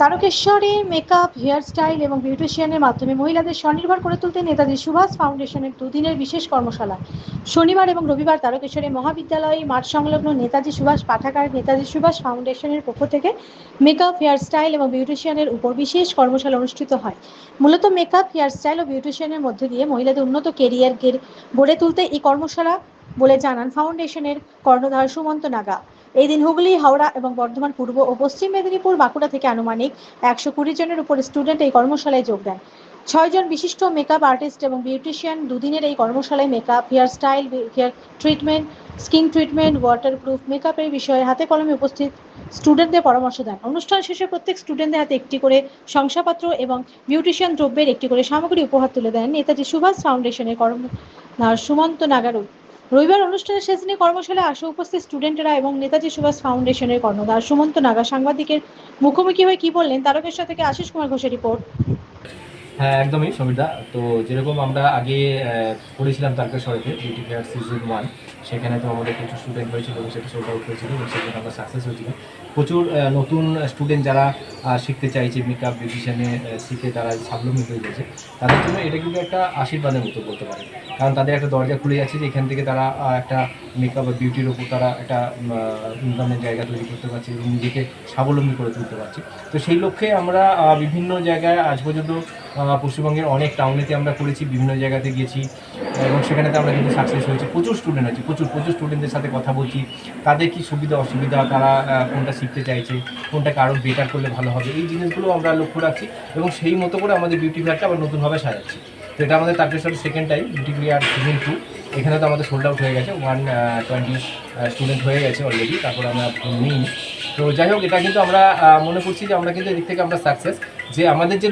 তারকেশ্বরে makeup hairstyle এবং বিউটিশিয়ানের মাধ্যমে মহিলাদের স্বনির্ভর করে তুলতে নেতাজি সুভাষ ফাউন্ডেশনের দুদিনের বিশেষ কর্মশালা। শনিবার এবং রবিবার তারকেশ্বরে মহাবিদ্যালয় মাঠ সংলগ্ন নেতাজি সুভাষ পাঠাগার, নেতাজি সুভাষ ফাউন্ডেশনের পক্ষ থেকে মেকআপ হেয়ারস্টাইল এবং বিউটিশিয়ানের উপর বিশেষ কর্মশালা অনুষ্ঠিত হয়। মূলত মেকআপ হেয়ারস্টাইল ও বিউটিশিয়ানের মধ্যে দিয়ে মহিলাদের উন্নত কেরিয়ার গড়ে তুলতে এই কর্মশালা বলে জানান ফাউন্ডেশনের কর্ণধার সুমন্ত নাগা। এই দিন হুগলি, হাওড়া এবং বর্ধমান, পূর্ব ও পশ্চিম মেদিনীপুর, বাঁকুড়া থেকে আনুমানিক একশো কুড়ি জনের উপর স্টুডেন্ট এই কর্মশালায় যোগ দেন। ছয়জন বিশিষ্ট মেকআপ আর্টিস্ট এবং বিউটিশিয়ান দুদিনের এই কর্মশালায় makeup hair style hair treatment skin treatment water waterproof মেকআপের বিষয়ে হাতে কলমে উপস্থিত স্টুডেন্টদের পরামর্শ দেন। অনুষ্ঠান শেষে প্রত্যেক স্টুডেন্টদের হাতে একটি করে শংসাপত্র এবং বিউটিশিয়ান দ্রব্যের একটি করে সামগ্রী উপহার তুলে দেন নেতাজি সুভাষ ফাউন্ডেশনের কর্ম, সুমন্ত নাগারু রবিবার অনুষ্ঠানের শেষ দিনে কর্মশালায় আসা উপস্থিত স্টুডেন্টরা এবং নেতাজি সুভাষ ফাউন্ডেশনের কর্ণধার সুমন্ত নাগা, সাংবাদিকের মুখোমুখি হয়ে কি বললেন তারকেশ্বর থেকে আশিস কুমার ঘোষের রিপোর্ট। হ্যাঁ একদমই, সমীরদা। তো যেরকম আমরা আগে করেছিলাম তারকেশ্বরেতে বিউটি ফেয়ার সিজন ওয়ান সেখানে তো আমাদের প্রচুর স্টুডেন্ট হয়েছিল এবং সেটা সোল্ড আউট হয়েছিল এবং সেখানে আমরা সাকসেস হয়েছিল। প্রচুর নতুন স্টুডেন্ট যারা শিখতে চাইছে মেকআপ বিউটিশিয়ানে শিখে তারা স্বাবলম্বী হয়ে গেছে। তাদের জন্য এটা কিন্তু একটা আশীর্বাদের মতো বলতে পারে কারণ তাদের একটা দরজা খুলে যাচ্ছে যে এখান থেকে তারা একটা মেকআপ বা বিউটির ওপর তারা একটা ইনকামের জায়গা তৈরি করতে পারছে এবং নিজেকে স্বাবলম্বী করে তুলতে পারছে। তো সেই লক্ষ্যে আমরা বিভিন্ন জায়গায় আজ পর্যন্ত পশ্চিমবঙ্গের অনেক টাউনেতে আমরা করেছি, বিভিন্ন জায়গাতে গেছি, এবং সেখানেতে আমরা কিন্তু সাকসেস হয়েছি। প্রচুর স্টুডেন্ট আছে, প্রচুর প্রচুর স্টুডেন্টদের সাথে কথা বলছি। তাদের কি সুবিধা, অসুবিধা, তারা কোনটা শিখতে চাইছে, কোনটাকে আরও বেটার করলে ভালো হবে, এই জিনিসগুলো আমরা লক্ষ্য রাখছি, এবং সেই মতো করে আমাদের বিউটি ফেয়ারটা আবার নতুনভাবে সাজাচ্ছি। তো এটা আমাদের তারকেশ্বরের second time beauty fair season two এখানে তো আমাদের সোল্ড আউট হয়ে গেছে ওয়ান টোয়েন্টি স্টুডেন্ট হয়ে গেছে অলরেডি তারপরে আমরা নিই তো যাই হোক, এটা কিন্তু আমরা মনে করছি যে আমরা কিন্তু এদিক থেকে আমরা সাকসেস যে আমাদের যে